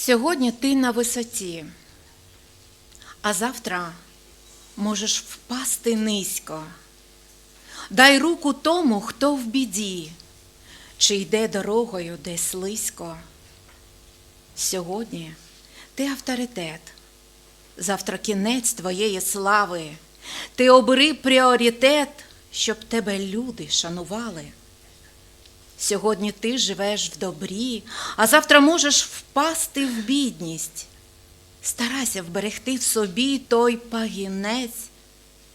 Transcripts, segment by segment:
Сьогодні ти на висоті, а завтра можеш впасти низько. Дай руку тому, хто в біді, чи йде дорогою десь слизько. Сьогодні ти авторитет, завтра кінець твоєї слави. Ти обери пріоритет, щоб тебе люди шанували. Сьогодні ти живеш в добрі, а завтра можеш впасти в бідність. Старайся вберегти в собі той пагінець,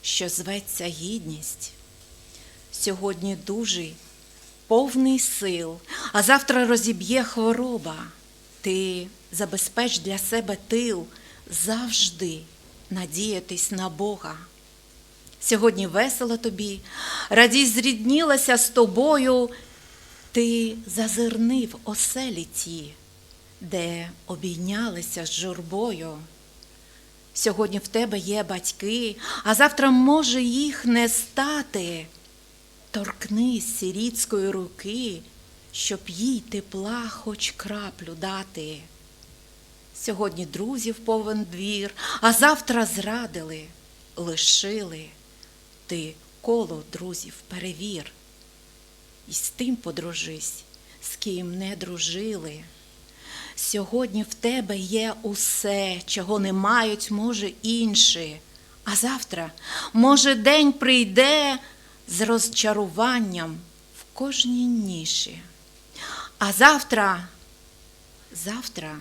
що зветься гідність. Сьогодні дужий, повний сил, а завтра розіб'є хвороба. Ти забезпеч для себе тил завжди надіятись на Бога. Сьогодні весело тобі, радість зріднілася з тобою. Ти зазирни в оселі ті, де обійнялися з журбою. Сьогодні в тебе є батьки, а завтра може їх не стати. Торкнись сіріцької руки, щоб їй тепла хоч краплю дати. Сьогодні друзів повен двір, а завтра зрадили, лишили. Ти коло друзів перевір. І з тим подружись, з ким не дружили. Сьогодні в тебе є усе, чого не мають, може, інші. А завтра, може, день прийде з розчаруванням в кожній ніші. А завтра, завтра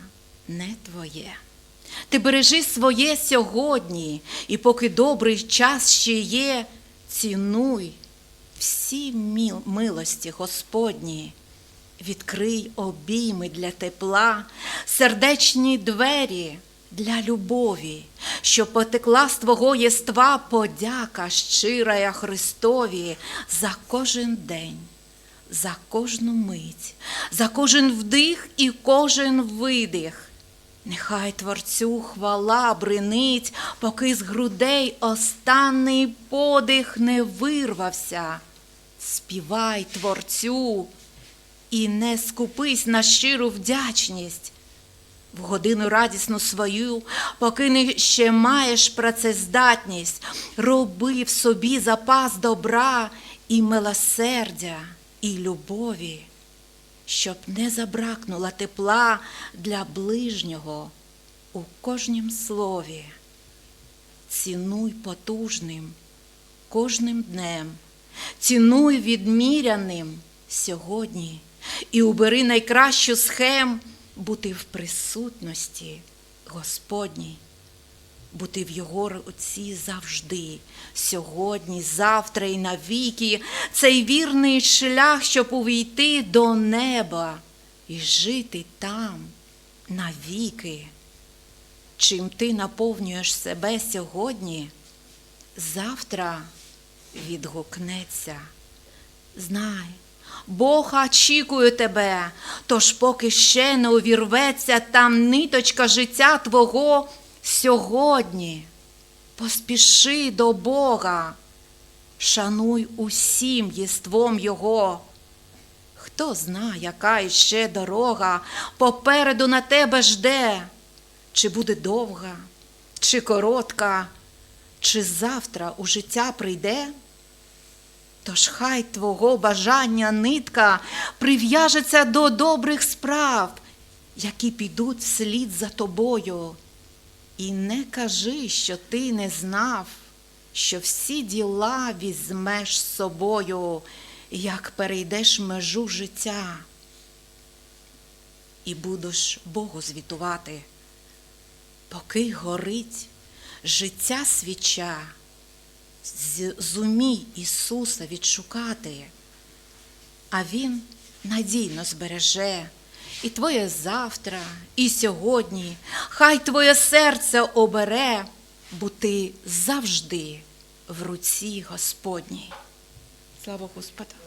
не твоє. Ти бережи своє сьогодні, і поки добрий час ще є, цінуй всі милості Господні. Відкрий обійми для тепла, сердечні двері для любові, що потекла з твого єства подяка щирая Христові за кожен день, за кожну мить, за кожен вдих і кожен видих. Нехай Творцю хвала бринить, поки з грудей останній подих не вирвався. Співай Творцю і не скупись на щиру вдячність. В годину радісну свою, поки не ще маєш працездатність, роби в собі запас добра і милосердя, і любові щоб не забракнула тепла для ближнього у кожнім слові. Цінуй потужним кожним днем, цінуй відміряним сьогодні і убери найкращу схем бути в присутності Господній бути в його руці завжди, сьогодні, завтра і навіки, цей вірний шлях, щоб увійти до неба і жити там навіки. Чим ти наповнюєш себе сьогодні, завтра відгукнеться. Знай, Бог очікує тебе, тож поки ще не увірветься там ниточка життя твого сьогодні. Поспіши до Бога, шануй усім єством Його. Хто зна, яка іще дорога попереду на тебе жде, чи буде довга, чи коротка, чи завтра у життя прийде? Тож хай твого бажання нитка прив'яжеться до добрих справ, які підуть вслід за тобою. І не кажи, що ти не знав, що всі діла візьмеш з собою, як перейдеш межу життя, і будеш Богу звітувати, поки горить життя свіча, зумій Ісуса відшукати, а Він надійно збереже і твоє завтра, і сьогодні, хай твоє серце обере бути завжди в руці Господній. Слава Господу!